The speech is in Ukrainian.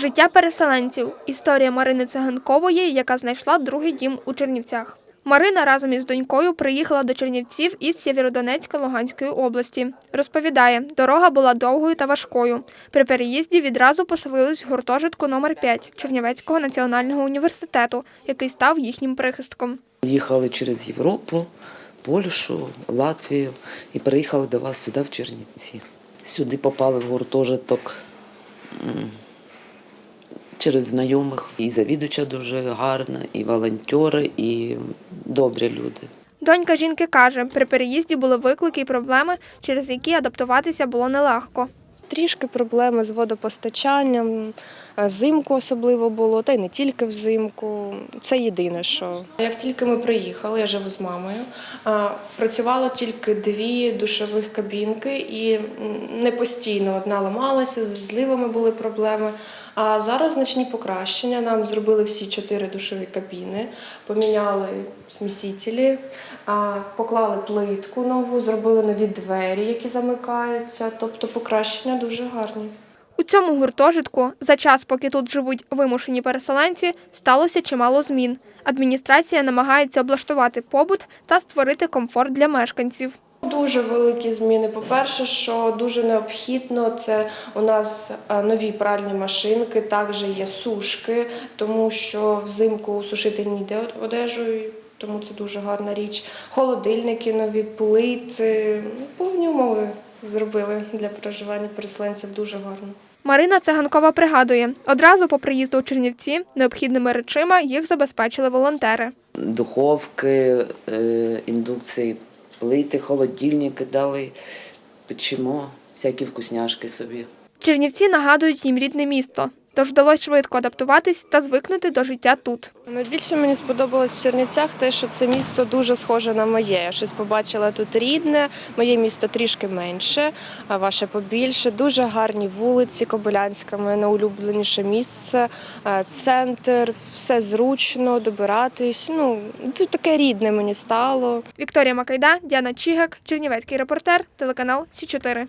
Життя переселенців. Історія Марини Циганкової, яка знайшла другий дім у Чернівцях. Марина разом із донькою приїхала до Чернівців із Сєвєродонецька Луганської області. Розповідає, дорога була довгою та важкою. При переїзді відразу поселились в гуртожитку номер 5 Чернівецького національного університету, який став їхнім прихистком. Їхали через Європу, Польщу, Латвію і приїхали до вас сюди, в Чернівці. Сюди попали в гуртожиток через знайомих. І завідувача дуже гарна, і волонтери, і добрі люди. Донька жінки каже, при переїзді були виклики і проблеми, через які адаптуватися було нелегко. Трішки проблеми з водопостачанням, е, взимку особливо було, та й не тільки взимку. Це єдине, що як тільки ми приїхали, я живу з мамою. Працювало тільки дві душових кабінки, і не постійно одна ламалася, з зливами були проблеми. А зараз значні покращення. Нам зробили всі чотири душові кабіни, поміняли смісителі, поклали плитку нову, зробили нові двері, які замикаються. Тобто покращення дуже гарні. У цьому гуртожитку за час, поки тут живуть вимушені переселенці, сталося чимало змін. Адміністрація намагається облаштувати побут та створити комфорт для мешканців. Дуже великі зміни. По-перше, що дуже необхідно, це у нас е, нові пральні машинки, також є сушки, тому що взимку сушити ніде одежу, тому це дуже гарна річ. Холодильники нові, плити, ну, повні умови зробили для проживання переселенців дуже гарно. Марина Циганкова пригадує, одразу по приїзду у Чернівці необхідними речима їх забезпечили волонтери. Духовки, е, індукції, плити, холодильники дали, печимо, всякі вкусняшки собі. Чернівці нагадують їм рідне місто, тож вдалося швидко адаптуватись та звикнути до життя тут. Найбільше мені сподобалось в Чернівцях те, що це місто дуже схоже на моє. Я щось побачила тут рідне, моє місто трішки менше, а ваше побільше. Дуже гарні вулиці, Кобилянська, моє найулюбленіше місце, е, центр, все зручно, добиратись. Ну, тут таке рідне мені стало. Вікторія Макайда, Діана Чігак, Чернівецький репортер, телеканал Сі 4